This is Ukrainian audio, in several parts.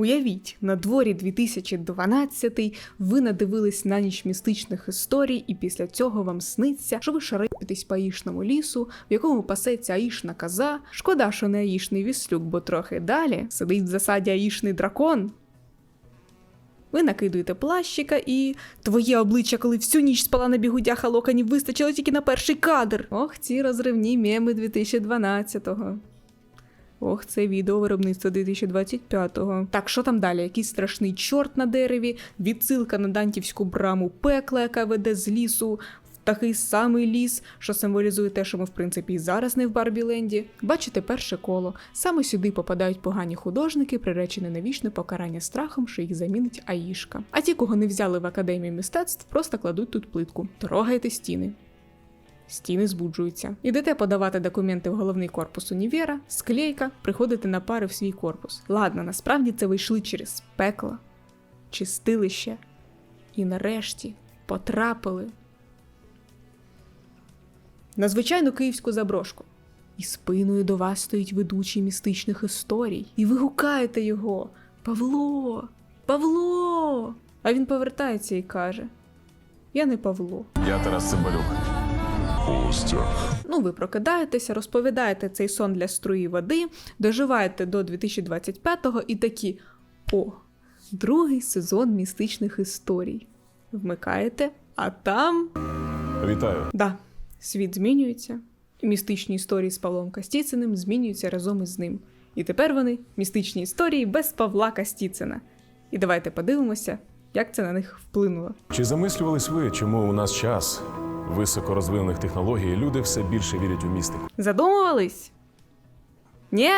Уявіть, на дворі 2012 ви надивились на ніч містичних історій, і після цього вам сниться, що ви шарипитесь по аїшному лісу, в якому пасеться аїшна коза. Шкода, що не аїшний віслюк, бо трохи далі сидить в засаді аїшний дракон. Ви накидуєте плащика і твоє обличчя, коли всю ніч спала на бігудях, а локонів вистачило тільки на перший кадр. Ох, ці розривні меми 2012-го. Ох, це відео виробництва 2025-го. Так, що там далі? Якийсь страшний чорт на дереві, відсилка на дантівську браму пекла, яка веде з лісу такий самий ліс, що символізує те, що ми в принципі і зараз не в Барбіленді. Бачите перше коло. Саме сюди попадають погані художники, приречені на вічне покарання страхом, що їх замінить Аїшка. А ті, кого не взяли в академію мистецтв, просто кладуть тут плитку. Трогайте стіни. Стіни збуджуються. Ідете подавати документи в головний корпус універа, склейка, приходите на пари в свій корпус. Ладно, насправді це ви йшли через пекло, чистилище, і нарешті потрапили на звичайну київську заброшку. І спиною до вас стоїть ведучий містичних історій. І ви гукаєте його Павло! Павло! А він повертається і каже: Я не Павло. Я Тарас Цимбалюк. Гостях. Ну, ви прокидаєтеся, розповідаєте цей сон для струї води, доживаєте до 2025-го і такі: о, другий сезон містичних історій. Вмикаєте, а там. Вітаю. Да, світ змінюється, і містичні історії з Павлом Кастіциним змінюються разом із ним. І тепер вони містичні історії без Павла Кастіцина. І давайте подивимося, як це на них вплинуло. Чи замислювались ви, чому у нас час високорозвинених технологій люди все більше вірять у містику? Задумувались? Ні?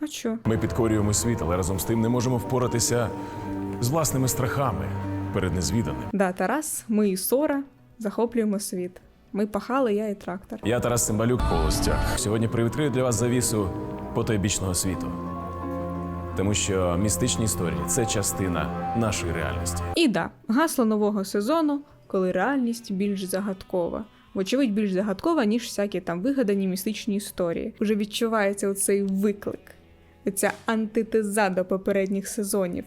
А що? Ми підкорюємо світ, але разом з тим не можемо впоратися з власними страхами перед незвіданим. Да, Тарас, ми і Сора захоплюємо світ. Ми пахали, я і трактор. Я Тарас Цимбалюк по. Сьогодні привідкрию для вас завісу потойбічного світу. Тому що містичні історії це частина нашої реальності. І да, гасло нового сезону, коли реальність більш загадкова. Вочевидь, більш загадкова, ніж всякі там вигадані містичні історії. Уже відчувається оцей виклик, оця антитеза до попередніх сезонів.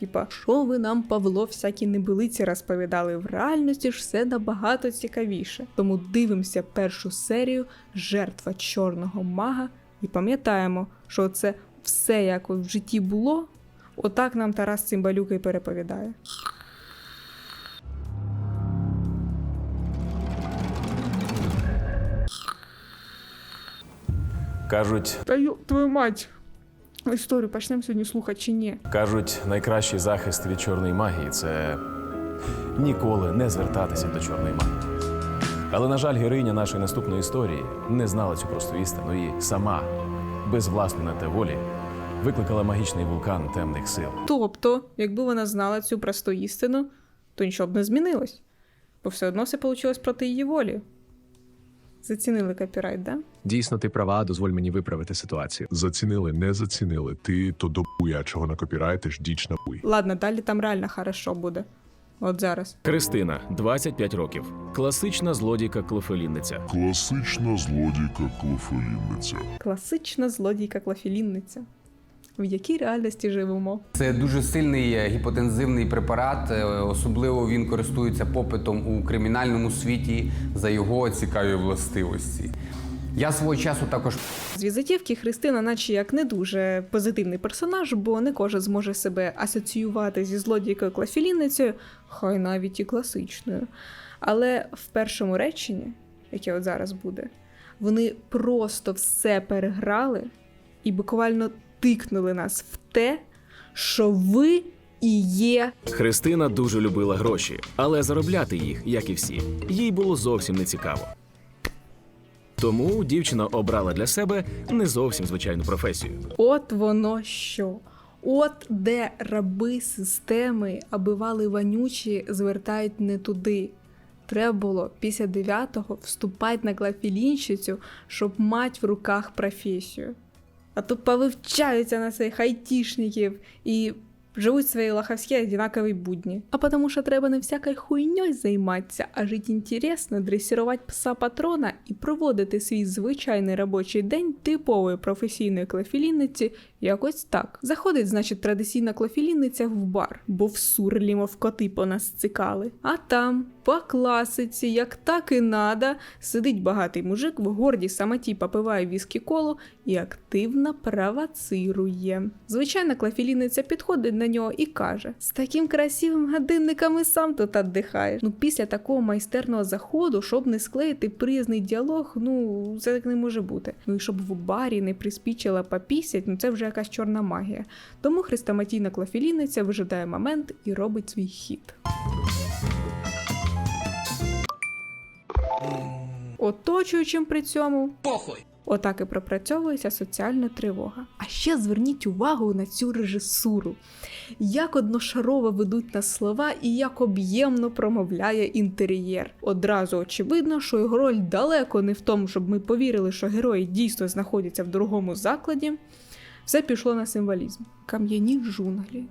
Типа, що ви нам, Павло, всякі небилиці розповідали в реальності ж все набагато цікавіше. Тому дивимося першу серію Жертва чорного мага і пам'ятаємо, що це все як в житті було, отак нам Тарас Цимбалюк і переповідає. Кажуть, Та ю, твою мать. Історію почнемо сьогодні слухати чи ні? кажуть, найкращий захист від чорної магії це ніколи не звертатися до чорної магії. Але, на жаль, героїня нашої наступної історії не знала цю просту істину і сама, без власної на те волі, викликала магічний вулкан темних сил. Тобто, якби вона знала цю просту істину, то нічого б не змінилось. Бо все одно все вийшло проти її волі. Зацінили копірайт, да? Дійсно, ти права, дозволь мені виправити ситуацію. Зацінили, не зацінили. Ти то до буя, чого на копірайти ж діч на буй. Ладно, далі там реально хорошо буде. От зараз. Кристина, 25 років. Класична злодійка клофелінниця. Класична злодійка клофелінниця. Класична злодійка клафелінниця. В якій реальності живемо? Це дуже сильний е, гіпотензивний препарат. е, Особливо він користується попитом у кримінальному світі за його цікаві властивості. Я свого часу також З візитівки Христина, наче як не дуже позитивний персонаж, бо не кожен зможе себе асоціювати зі злодійкою клафелінницею, хай навіть і класичною. Але в першому реченні, яке от зараз буде, вони просто все переграли і буквально тикнули нас в те, що ви і є Христина дуже любила гроші, але заробляти їх, як і всі, їй було зовсім не цікаво. Тому дівчина обрала для себе не зовсім звичайну професію. От воно що. От де раби системи, абивали вонючі, звертають не туди. Треба було після дев'ятого вступати на клафелінщицю, щоб мати в руках професію. А то повивчаються на цих айтішників і живуть свої лахавські одинакові будні. А потому що треба не всякою хуйньою займатися, а жити інтересно, дресірувати пса патрона і проводити свій звичайний робочий день типової професійної клофілінниці якось так. Заходить, значить, традиційна клофелінниця в бар, бо в сурлі, мов коти по нас цикали. А там, по класиці, як так і надо, сидить багатий мужик в гордій самоті попиває віскі колу і активно провоцирує. Звичайна клафелінниця підходить на нього і каже: з таким красивим годинником і сам тут віддихаєш. Ну, після такого майстерного заходу, щоб не склеїти приязний діалог, ну це так не може бути. Ну і щоб в барі не приспічила попісять, ну це вже якась чорна магія. Тому хрестоматійна клафелінниця вижидає момент і робить свій хід. Оточуючим при цьому похуй. Отак і пропрацьовується соціальна тривога. А ще зверніть увагу на цю режисуру, як одношарово ведуть нас слова і як об'ємно промовляє інтер'єр. Одразу очевидно, що його роль далеко не в тому, щоб ми повірили, що герої дійсно знаходяться в другому закладі. Все пішло на символізм. Кам'яні джунглі.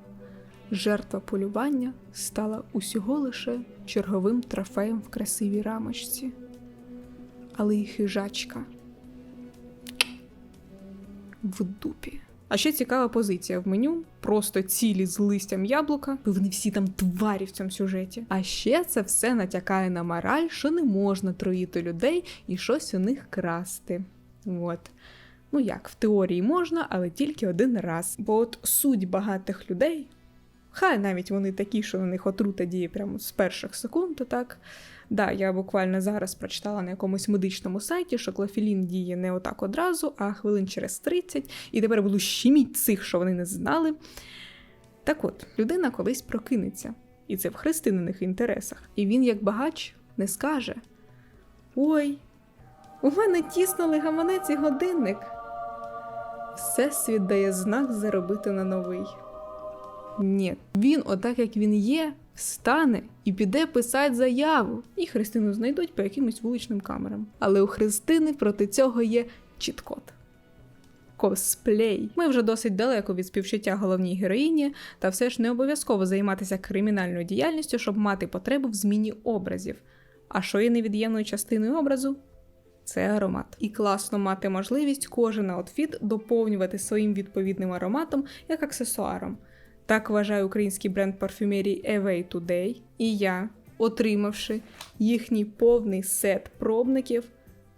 Жертва полювання стала усього лише черговим трофеєм в красивій рамочці. Але і хижачка в дупі. А ще цікава позиція в меню: просто цілі з листям яблука, бо вони всі там тварі в цьому сюжеті. А ще це все натякає на мораль, що не можна троїти людей і щось у них красти. От. Ну як, в теорії можна, але тільки один раз. Бо от суть багатих людей, хай навіть вони такі, що на них отрута діє прямо з перших секунд, то так. Да, я буквально зараз прочитала на якомусь медичному сайті, що клофелін діє не отак одразу, а хвилин через 30, і тепер буду щеміть цих, що вони не знали. Так от, людина колись прокинеться, і це в христинних інтересах. І він, як багач, не скаже: Ой, у мене тіснули гаманець і годинник. Всесвіт дає знак заробити на новий. Ні, він, отак як він є, встане і піде писати заяву. І Христину знайдуть по якимось вуличним камерам. Але у Христини проти цього є чіткот. Косплей. Ми вже досить далеко від співчуття головній героїні, та все ж не обов'язково займатися кримінальною діяльністю, щоб мати потребу в зміні образів. А що є невід'ємною частиною образу? Це аромат. І класно мати можливість кожен аутфіт доповнювати своїм відповідним ароматом як аксесуаром. Так вважає український бренд парфюмерії Away Today. І я, отримавши їхній повний сет пробників,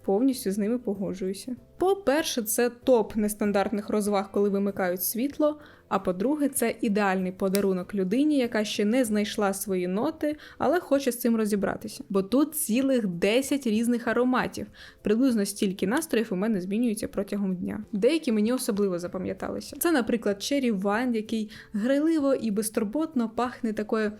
повністю з ними погоджуюся. По-перше, це топ нестандартних розваг, коли вимикають світло. А по-друге, це ідеальний подарунок людині, яка ще не знайшла свої ноти, але хоче з цим розібратися. Бо тут цілих 10 різних ароматів. Приблизно стільки настроїв у мене змінюються протягом дня. Деякі мені особливо запам'яталися. Це, наприклад, Cherry Wine, який грайливо і безтурботно пахне такою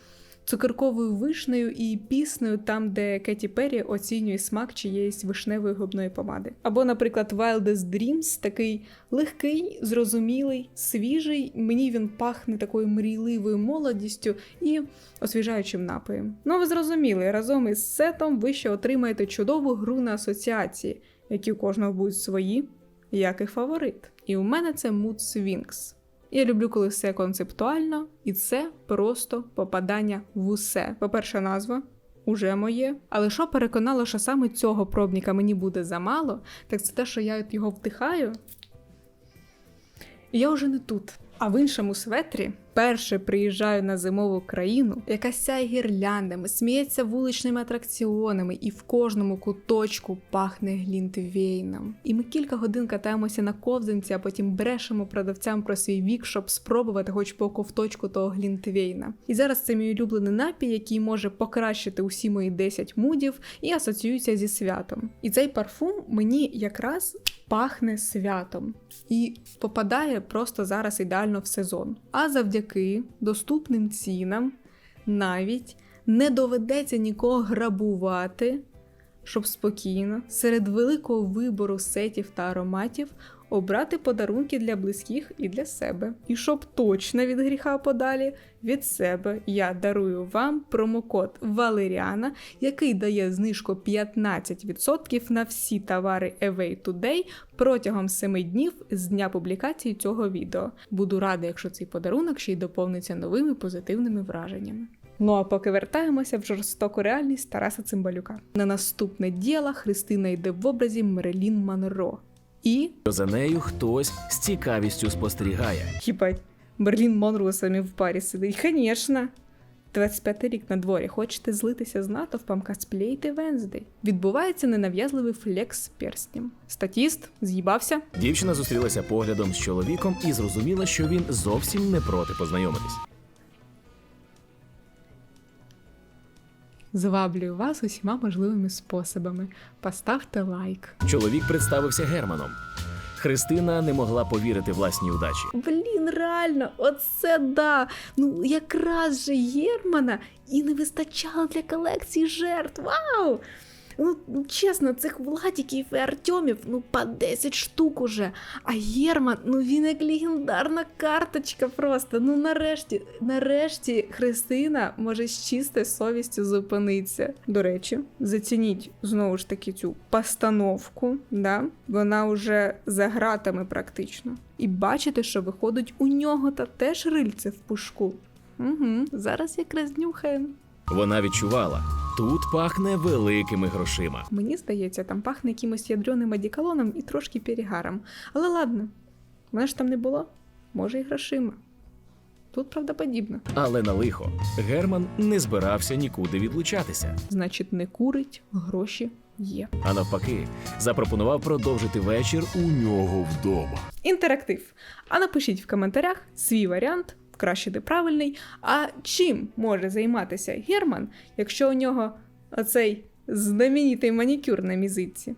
цукерковою вишнею і піснею, там, де Кеті Перрі оцінює смак чиєїсь вишневої губної помади. Або, наприклад, Wildest Dreams, такий легкий, зрозумілий, свіжий. Мені він пахне такою мрійливою молодістю і освіжаючим напоєм. Ну, ви зрозуміли, разом із сетом ви ще отримаєте чудову гру на асоціації, які у кожного будуть свої, як і фаворит. І у мене це Mood Swings. Я люблю, коли все концептуально, і це просто попадання в усе. По-перше, назва уже моє. Але що переконало, що саме цього пробника мені буде замало, так це те, що я його вдихаю. І я вже не тут. А в іншому светрі перше приїжджаю на зимову країну, яка сяє гірляндами, сміється вуличними атракціонами, і в кожному куточку пахне глінтвейном. І ми кілька годин катаємося на ковзанці, а потім брешемо продавцям про свій вік, щоб спробувати хоч по ковточку того глінтвейна. І зараз це мій улюблений напій, який може покращити усі мої 10 мудів і асоціюється зі святом. І цей парфум мені якраз пахне святом і попадає просто зараз ідеально в сезон. А завдяки доступним цінам навіть не доведеться нікого грабувати, щоб спокійно серед великого вибору сетів та ароматів обрати подарунки для близьких і для себе. І щоб точно від гріха подалі, від себе я дарую вам промокод Валеріана, який дає знижку 15% на всі товари Away Today протягом 7 днів з дня публікації цього відео. Буду рада, якщо цей подарунок ще й доповниться новими позитивними враженнями. Ну а поки вертаємося в жорстоку реальність Тараса Цимбалюка. На наступне діло Христина йде в образі Мерелін Монро. І За нею хтось з цікавістю спостерігає. Хібать, Берлін Монро самі в парі сидить. Звісно. 25 рік на дворі. Хочете злитися з натовпом, косплеїти Венздей. Відбувається ненав'язливий флекс з перстнем. Статіст з'їбався. Дівчина зустрілася поглядом з чоловіком і зрозуміла, що він зовсім не проти познайомитись. Зваблюю вас усіма можливими способами. Поставте лайк. Чоловік представився Германом. Христина не могла повірити власній удачі. Блін, реально, оце да. Ну якраз же Германа і не вистачало для колекції жертв. Вау! Ну, чесно, цих Владіків і Артемів, ну, по 10 штук уже. А Єрман, ну він як легендарна карточка просто. Ну нарешті, нарешті Христина може з чистою совістю зупинитися. До речі, зацініть знову ж таки цю постановку, да? вона вже за гратами практично. І бачите, що виходить у нього та теж рильце в пушку. Угу, зараз якраз нюхаємо. Вона відчувала, тут пахне великими грошима. Мені здається, там пахне якимось ядреним одіколоном і трошки перегаром. Але ладно, мене ж там не було. Може, і грошима. Тут правдоподібно. Але на лихо Герман не збирався нікуди відлучатися, Значить, не курить, гроші є. а навпаки, запропонував продовжити вечір у нього вдома. Інтерактив. А напишіть в коментарях свій варіант, краще де правильний. А чим може займатися Герман, якщо у нього оцей знаменитий манікюр на мізиці?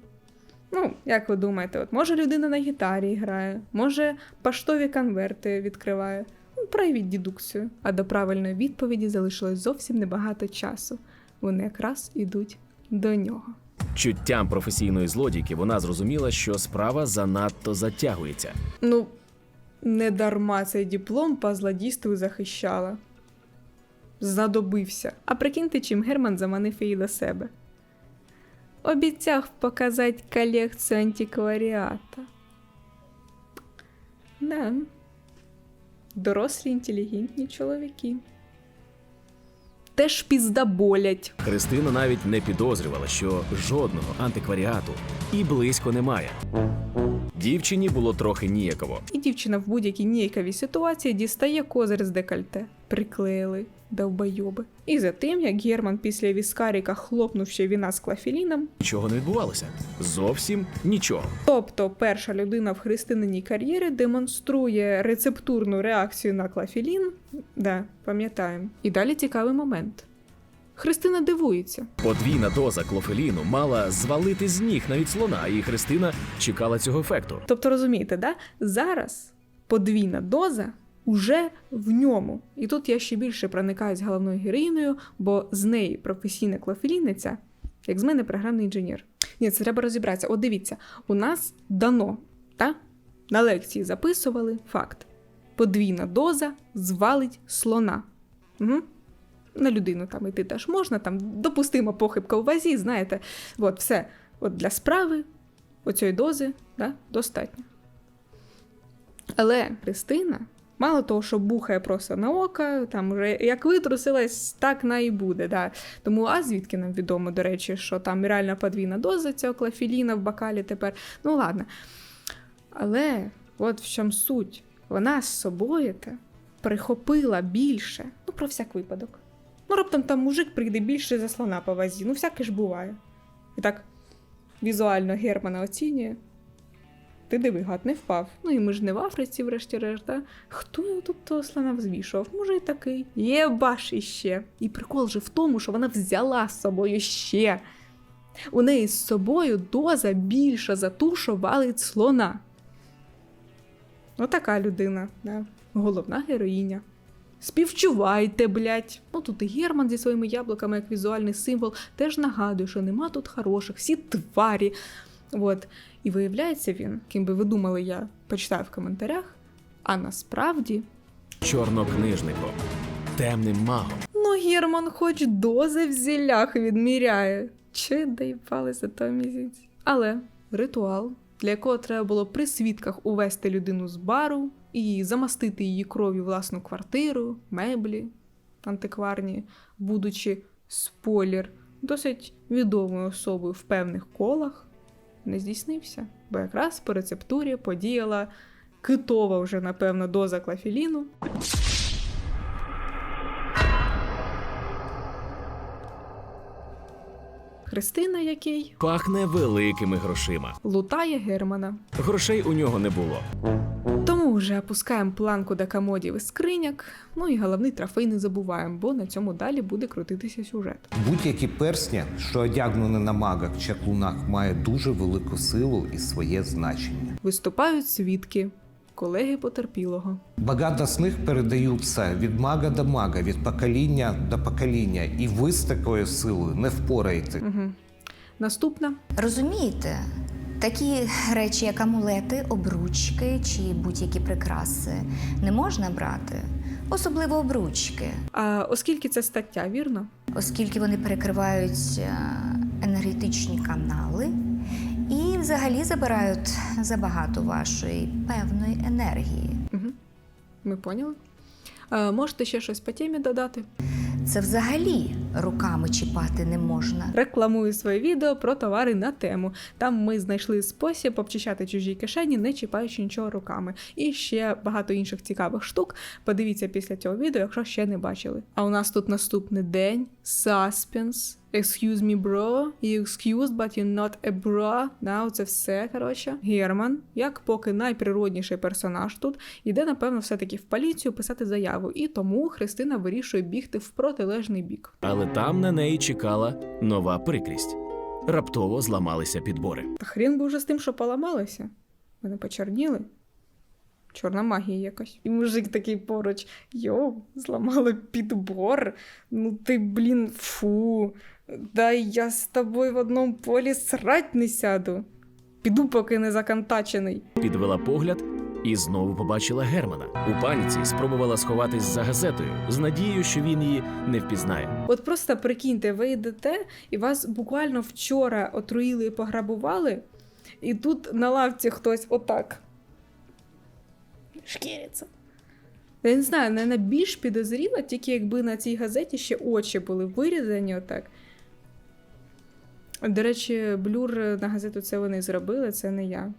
Ну, як ви думаєте, от може людина на гітарі грає, може поштові конверти відкриває. Ну, проявіть дедукцію. А до правильної відповіді залишилось зовсім небагато часу. Вони якраз ідуть до нього. Чуттям професійної злодійки вона зрозуміла, що справа занадто затягується. Ну, не дарма цей диплом по злодійству захищала. Задобився. А прикиньте, чим Герман заманив її до себе. Обіцяв показати колекцію антикваріата. Да. Дорослі інтелігентні чоловіки. Теж піздаболять. Христина навіть не підозрювала, що жодного антикваріату і близько немає. Дівчині було трохи ніяково. І дівчина в будь-якій ніяковій ситуації дістає козир з декольте. Приклеїли довбойоби. І за тим, як Герман після віскаріка хлопнув ще віна з клафеліном, Нічого не відбувалося. Зовсім нічого. тобто перша людина в христининій кар'єрі демонструє рецептурну реакцію на клафелін, да, пам'ятаємо. І далі цікавий момент. Христина дивується. Подвійна доза клофеліну мала звалити з ніг навіть слона, і Христина чекала цього ефекту. Тобто, розумієте, да? зараз подвійна доза уже в ньому. І тут я ще більше проникаюсь головною героїною, бо з неї професійна клофелінниця, як з мене програмний інженер. Ні, це треба розібратися. От дивіться, у нас дано, та? на лекції записували факт: подвійна доза звалить слона. Угу. На людину там йти теж можна, там допустима похибка у вазі, знаєте. От все. От для справи оцієї дози да, достатньо. Але Христина, мало того, що бухає просто на око, там вже як витрусилась, так на і буде. Да. Тому, а звідки нам відомо, до речі, що там реальна подвійна доза цього клафеліна в бокалі тепер. Ну ладно. Але от в чому суть. Вона з собою прихопила більше, ну, про всяк випадок. Ну, раптом там мужик прийде більше за слона по вазі. Ну, всяке ж буває. І так візуально Германа оцінює. Ти диви, гад не впав. Ну і ми ж не в Африці, врешті-решт? Хто тут того слона взвішував? Може, і такий. Єбаш іще. І прикол же в тому, що вона взяла з собою ще. У неї з собою доза більша за ту, що валить слона. Отака людина, да. головна героїня. Співчувайте, блять. Ну тут і Герман зі своїми яблуками як візуальний символ теж нагадує, що нема тут хороших, всі тварі. От. І виявляється він, ким би ви думали, я почитаю в коментарях. А насправді, Чорнокнижником, темним магом. ну Герман хоч дози в зілях відміряє. Чи доїбали за то місяць. Але ритуал, для якого треба було при свідках увести людину з бару і замастити її кров'ю власну квартиру, меблі антикварні, будучи спойлер, досить відомою особою в певних колах, не здійснився, бо якраз по рецептурі подіяла китова вже, напевно, доза клафеліну. Христина, який Пахне великими грошима. лутає Германа. Грошей у нього не було. Вже опускаємо планку до комодів і скриняк. Ну і головний трофей не забуваємо, бо на цьому далі буде крутитися сюжет. Будь-які персня, що одягнені на магах чаклунах, має дуже велику силу і своє значення. Виступають свідки, колеги потерпілого. Багато з них передаються від мага до мага, від покоління до покоління, і ви з такою силою не впораєте. Наступна Розумієте, такі речі, як амулети, обручки чи будь-які прикраси, не можна брати, особливо обручки, А оскільки це стаття, вірно? оскільки вони перекривають е, енергетичні канали і взагалі забирають забагато вашої певної енергії. Ми поняли. А, можете ще щось по темі додати? Це взагалі руками чіпати не можна. Рекламую своє відео про товари на тему. Там ми знайшли спосіб обчищати чужі кишені, не чіпаючи нічого руками. І ще багато інших цікавих штук. Подивіться після цього відео, якщо ще не бачили. А у нас тут наступний день. Саспенс. Excuse me, bro. You excused, but you're not a bro. Now це все, коротше. Герман, як поки найприродніший персонаж тут, іде, напевно, все-таки в поліцію писати заяву. І тому Христина вирішує бігти в протилежний бік. Але там на неї чекала нова прикрість. Раптово зламалися підбори. Та хрін би вже з тим, що поламалося. Вони почорніли. Чорна магія якась. І мужик такий поруч. Йоу, зламали підбор. Ну ти, блін, фу. Дай я з тобою в одному полі срать не сяду. Піду, поки не законтачений. Підвела погляд і знову побачила Германа. У паніці спробувала сховатись за газетою з надією, що він її не впізнає. От просто прикиньте, ви йдете, і вас буквально вчора отруїли і пограбували, і тут на лавці хтось отак. Шкіриться. Я не знаю, не більш підозріла, тільки якби на цій газеті ще очі були вирізані отак. До речі, блюр на газету це вони зробили, це не я.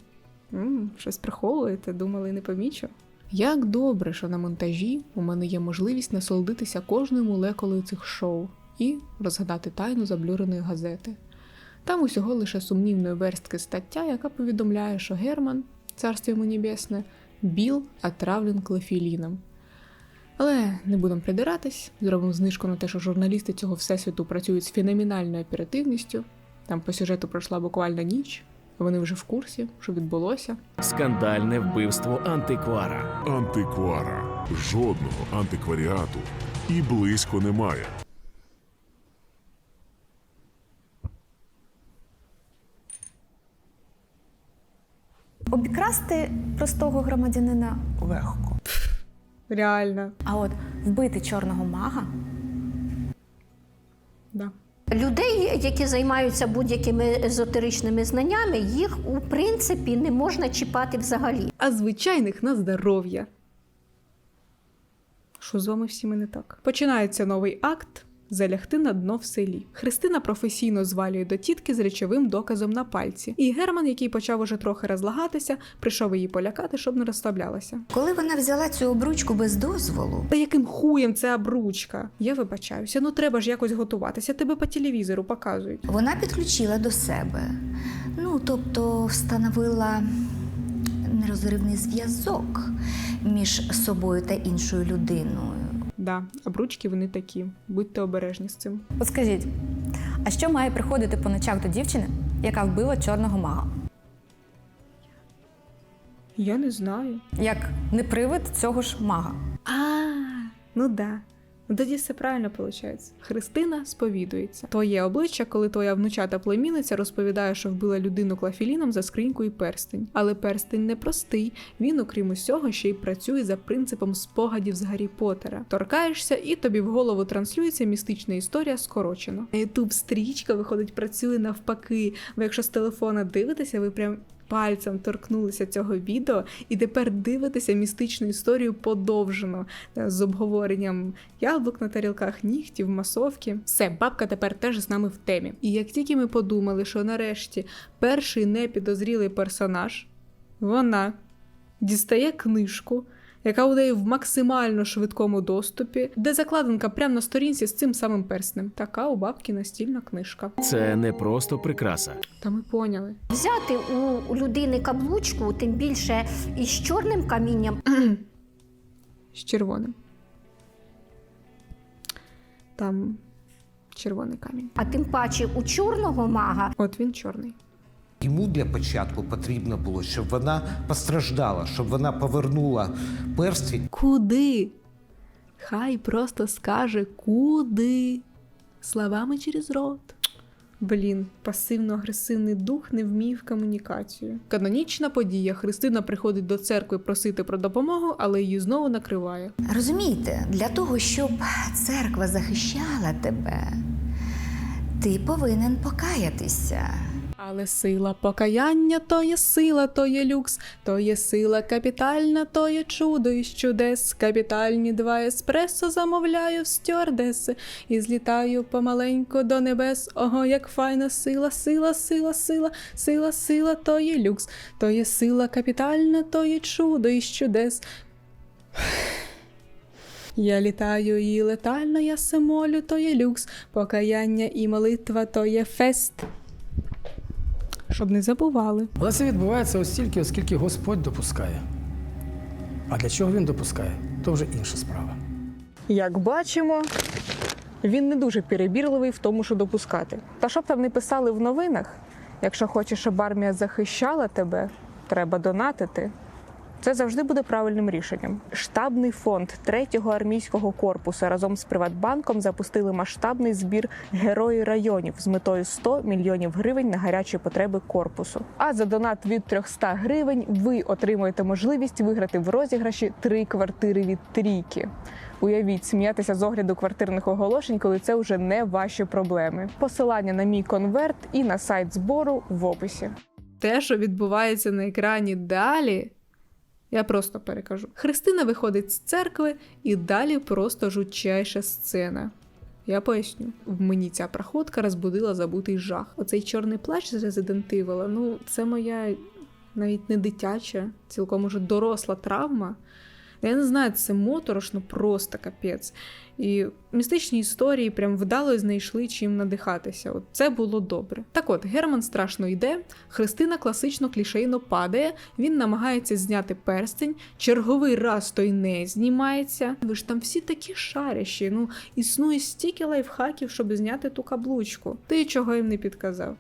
М щось приховуєте, думали, не помічу. Як добре, що на монтажі у мене є можливість насолодитися кожною молекулою цих шоу і розгадати тайну заблюреної газети. Там усього лише сумнівної верстки стаття, яка повідомляє, що Герман, царство йому небесне, Біл отравлен клофеліном. Але не будемо придиратись, зробимо знижку на те, що журналісти цього всесвіту працюють з феноменальною оперативністю. Там по сюжету пройшла буквально ніч, вони вже в курсі, що відбулося. Скандальне вбивство антиквара. Антиквара. Жодного антикваріату і близько немає. Обікрасти простого громадянина легко. Реально, А от вбити чорного мага да. Людей, які займаються будь-якими езотеричними знаннями, їх у принципі не можна чіпати взагалі. а звичайних на здоров'я. Що з вами всіми не так? Починається новий акт. Залягти на дно в селі. Христина професійно звалює до тітки з речовим доказом на пальці. І Герман, який почав уже трохи розлагатися, прийшов її полякати, щоб не розставлялася. Коли вона взяла цю обручку без дозволу, Та яким хуєм це обручка? Я вибачаюся, ну треба ж якось готуватися. Тебе по телевізору показують. вона підключила до себе. Ну, тобто встановила нерозривний зв'язок між собою та іншою людиною. Да, обручки вони такі. Будьте обережні з цим. От скажіть, а що має приходити по ночах до дівчини, яка вбила чорного мага? Я не знаю. Як не привид цього ж мага? А, ну да. Ну, Тоді все правильно виходить. Христина сповідується. Твоє обличчя, коли твоя внучата племінниця розповідає, що вбила людину клафіліном за скриньку і перстень. Але перстень не простий. Він, окрім усього, ще й працює за принципом спогадів з Гаррі Поттера. Торкаєшся, і тобі в голову транслюється містична історія скорочено. Ютуб стрічка виходить, працює навпаки. Ви якщо з телефона дивитеся, ви прям. Пальцем торкнулися цього відео, і тепер дивитеся містичну історію подовжено з обговоренням яблук на тарілках, нігтів, масовки. Все, бабка тепер теж з нами в темі. І як тільки ми подумали, що нарешті перший непідозрілий персонаж, вона дістає книжку, яка у неї в максимально швидкому доступі, де закладинка прямо на сторінці з цим самим перснем. Така у бабки настільна книжка. Це не просто прикраса. Та ми поняли. Взяти у людини каблучку, тим більше із чорним камінням, з червоним. Там червоний камінь. а тим паче у чорного мага От він чорний. Йому для початку потрібно було, щоб вона постраждала, щоб вона повернула перстень Куди? Хай просто скаже куди. Словами через рот. Блін, пасивно-агресивний дух не вмів комунікацію. Канонічна подія. Христина приходить до церкви просити про допомогу, але її знову накриває. Розумієте, для того, щоб церква захищала тебе, ти повинен покаятися. Але сила покаяння то є сила, то є люкс, то є сила капітальна, то є чудо із чудес. Капітальні два еспресо замовляю в стюардеси і злітаю помаленьку до небес. Ого, як файна сила, сила, сила, сила, сила, сила, то є люкс, то є сила капітальна, то є чудо із чудес. Я літаю і летально, я семолю, то є люкс, покаяння і молитва, то є фест. Щоб не забували. Але це відбувається ось тільки, оскільки Господь допускає. А для чого він допускає, то вже інша справа. Як бачимо, він не дуже перебірливий в тому, що допускати. Та щоб там не писали в новинах, якщо хочеш, щоб армія захищала тебе, треба донатити. Це завжди буде правильним рішенням. Штабний фонд третього армійського корпусу разом з Приватбанком запустили масштабний збір герої районів з метою 100 мільйонів гривень на гарячі потреби корпусу. А за донат від 300 гривень ви отримуєте можливість виграти в розіграші три квартири від трійки. Уявіть, сміятися з огляду квартирних оголошень, коли це вже не ваші проблеми. Посилання на мій конверт і на сайт збору в описі. Те, що відбувається на екрані далі. Я просто перекажу. Христина виходить з церкви і далі просто жутчайша сцена. Я поясню. В мені ця проходка розбудила забутий жах. Оцей чорний плащ з Resident ну це моя навіть не дитяча, цілком уже доросла травма. Я не знаю, це моторошно, просто капець. І містичні історії прям вдало знайшли чим надихатися. От це було добре. Так от, Герман страшно йде, Христина класично клішейно падає, він намагається зняти перстень, черговий раз той не знімається. Ви ж там всі такі шарящі. Ну, існує стільки лайфхаків, щоб зняти ту каблучку. Ти чого їм не підказав?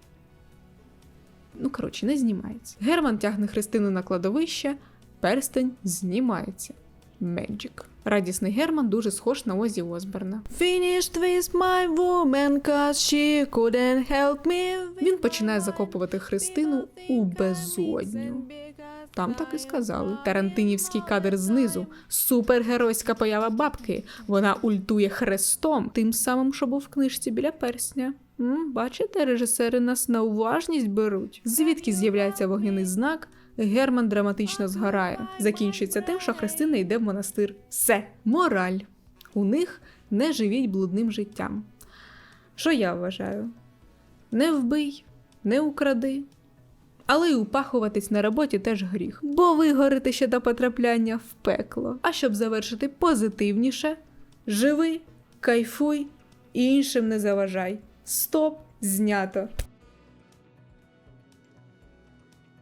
Ну, коротше, не знімається. Герман тягне Христину на кладовище, перстень знімається. Magic. Радісний Герман дуже схож на Озі Осборна. Finished with my woman, cause she couldn't help me. Він починає закопувати Христину у безодню. Там так і сказали. Тарантинівський кадр знизу. Супергеройська поява бабки. Вона ультує хрестом, тим самим, що був в книжці біля персня. М, бачите, режисери нас на уважність беруть. Звідки з'являється вогняний знак? Герман драматично згорає. Закінчується тим, що Христина йде в монастир. Все, мораль. У них не живіть блудним життям. Що я вважаю? Не вбий, не укради. Але й упахуватись на роботі теж гріх, бо ви горите ще до потрапляння в пекло. А щоб завершити позитивніше, живи, кайфуй і іншим не заважай. Стоп, знято.